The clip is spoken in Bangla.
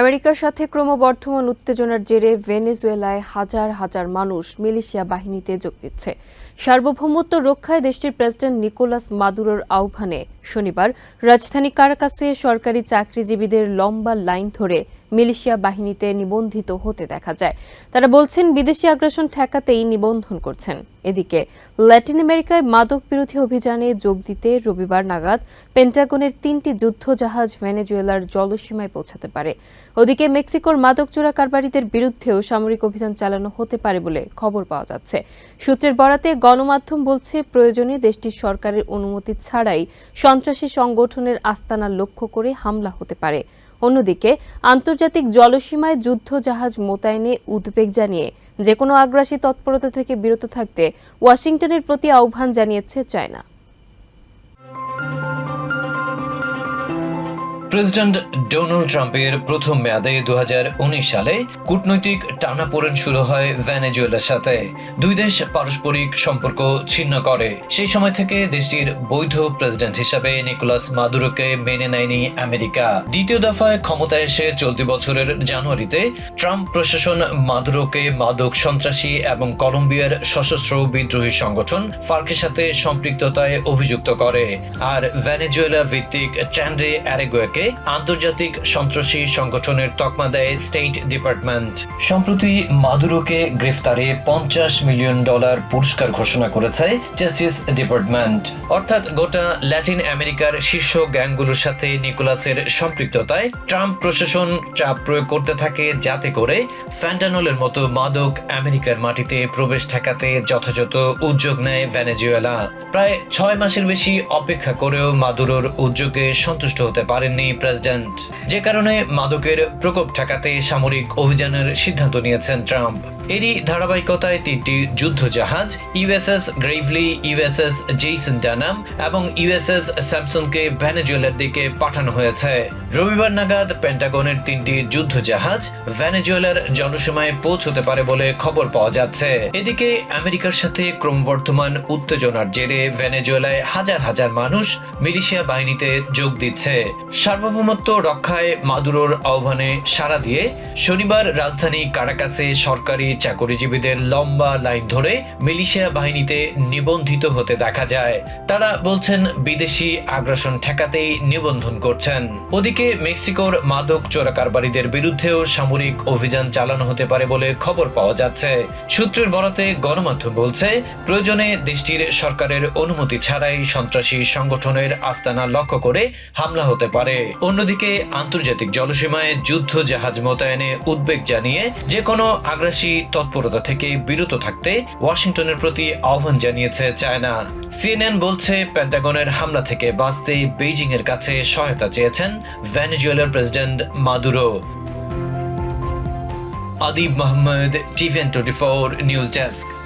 আমেরিকার সাথে ক্রমবর্ধমান উত্তেজনার জেরে ভেনেজুয়েলায় হাজার হাজার মানুষ মিলিশিয়া বাহিনীতে যোগ দিচ্ছে। সার্বভৌমত্ব রক্ষায় দেশটির প্রেসিডেন্ট নিকোলাস মাদুরোর আহ্বানে শনিবার রাজধানী কারাকাসে সরকারি চাকরিজীবীদের লম্বা লাইন ধরে মিলিশিয়া বাহিনীতে নিবন্ধিত হতে দেখা যায়। তারা বলছেন, বিদেশি আগ্রাসন ঠেকাতেই নিবন্ধন করছেন। এদিকে ল্যাটিন আমেরিকায় মাদক বিরোধী অভিযানে যোগ দিতে রবিবার নাগাদ পেন্টাগনের তিনটি যুদ্ধজাহাজ ভেনেজুয়েলার জলসীমায় পৌঁছাতে পারে। ওদিকে মেক্সিকোর মাদক চোরা কারবারিদের বিরুদ্ধেও সামরিক অভিযান চালানো হতে পারে বলে খবর পাওয়া যাচ্ছে। সূত্রের বরাতে গণমাধ্যম বলছে, প্রয়োজনে দেশটির সরকারের অনুমতি ছাড়াই সন্ত্রাসী সংগঠনের আস্তানা লক্ষ্য করে হামলা হতে পারে। অন্যদিকে, আন্তর্জাতিক জলসীমায় যুদ্ধ জাহাজ মোতায়েনে উদ্বেগ জানিয়ে যে কোনো আগ্রাসী তৎপরতা থেকে বিরত থাকতে ওয়াশিংটনের প্রতি আহ্বান জানিয়েছে চায়না। প্রেসিডেন্ট ডোনাল্ড ট্রাম্পের প্রথম মেয়াদে দু হাজার উনিশ সালে কূটনৈতিক টানাপোড়েন শুরু হয় ভেনেজুয়েলার সাথে। দুই দেশ পারস্পরিক সম্পর্ক ছিন্ন করে। সেই সময় থেকে দেশটির বৈধ প্রেসিডেন্ট হিসাবে নিকোলাস মাদুরোকে মেনে নেয়নি আমেরিকা। দ্বিতীয় দফায় ক্ষমতায় এসে চলতি বছরের জানুয়ারিতে ট্রাম্প প্রশাসন মাদুরোকে মাদক সন্ত্রাসী এবং কলম্বিয়ার সশস্ত্র বিদ্রোহী সংগঠন ফার্কের সাথে সম্পৃক্ততায় অভিযুক্ত করে। আর ভেনেজুয়েলা ভিত্তিক ট্যান্ডে অ্যারেগোয়াকে আন্তর্জাতিক সন্ত্রাসী সংগঠনের তকমা দেয় স্টেট ডিপার্টমেন্ট সম্প্রতি মাদুরোকে গ্রেফতারে পঞ্চাশ মিলিয়ন ডলার পুরস্কার ঘোষণা করেছে জাস্টিস ডিপার্টমেন্ট অর্থাৎ গোটা ল্যাটিন আমেরিকার শীর্ষ গ্যাংগুলোর সাথে নিকোলাসের সম্পৃক্ততায় ট্রাম্প প্রশাসন চাপ প্রয়োগ করতে থাকে যাতে করে ফ্যান্টানোলের মতো মাদক আমেরিকার মাটিতে প্রবেশ ঠেকাতে যথাযথ উদ্যোগ নেয় ভেনেজুয়েলা। প্রায় ছয় মাসের বেশি অপেক্ষা করেও মাদুরোর উদ্যোগে সন্তুষ্ট হতে পারেননি প্রেসিডেন্ট। যে কারণে মাদকের প্রকোপ ঠেকাতে সামরিক অভিযানের সিদ্ধান্ত নিয়েছেন ট্রাম্প। এরই ধারাবাহিকতায় তিনটি যুদ্ধ জাহাজ USS Gravely, USS Jason Dunham এবং ইউএসএস স্যামসনকে ভেনেজুয়েলার দিকে পাঠানো হয়েছে। রবিবার নাগাদ পেন্টাগনের তিনটি যুদ্ধ জাহাজ ভেনেজুয়েলার জনসীমায় পৌঁছতে পারে বলে খবর পাওয়া যাচ্ছে। এদিকে আমেরিকার সাথে ক্রমবর্ধমান উত্তেজনার জেরে ভেনেজুয়েলায় হাজার হাজার মানুষ মিলিশিয়া বাহিনীতে যোগ দিচ্ছে। সার্বভৌমত্ব রক্ষায় মাদুরোর আহ্বানে সাড়া দিয়ে শনিবার রাজধানী কারাকাসে সরকারি চাকরিজীবীদের লম্বা লাইন ধরে মিলিশিয়া বাহিনীতে নিবন্ধিত হতে দেখা যায়। তারা বলছেন বিদেশি আগ্রাসন ঠেকাতেই নিবন্ধন করছেন। ওদিকে মেক্সিকোর মাদক চোরাকারবারীদের বিরুদ্ধেও সামরিক অভিযান চালানো হতে পারে বলে খবর পাওয়া যাচ্ছে। সূত্রের বরাতে গণমাধ্যম বলছে, প্রয়োজনে দেশটির সরকারের অনুমতি ছাড়াই সন্ত্রাসী সংগঠনের আস্তানা লক্ষ্য করে হামলা হতে পারে। অন্যদিকে আন্তর্জাতিক জলসীমায় যুদ্ধ জাহাজ মোতায়েনে উদ্বেগ জানিয়ে যে কোনো আগ্রাসী তৎপরতা থেকে বিরত থাকতে ওয়াশিংটনের প্রতি আহ্বান জানিয়েছে চায়না। সিএনএন বলছে, প্যান্টাগনের হামলা থেকে বাঁচতে বেইজিং এর কাছে সহায়তা চেয়েছেন ভেনেজুয়েলার president Maduro. Adib Mohammad টিভেন twenty four news desk.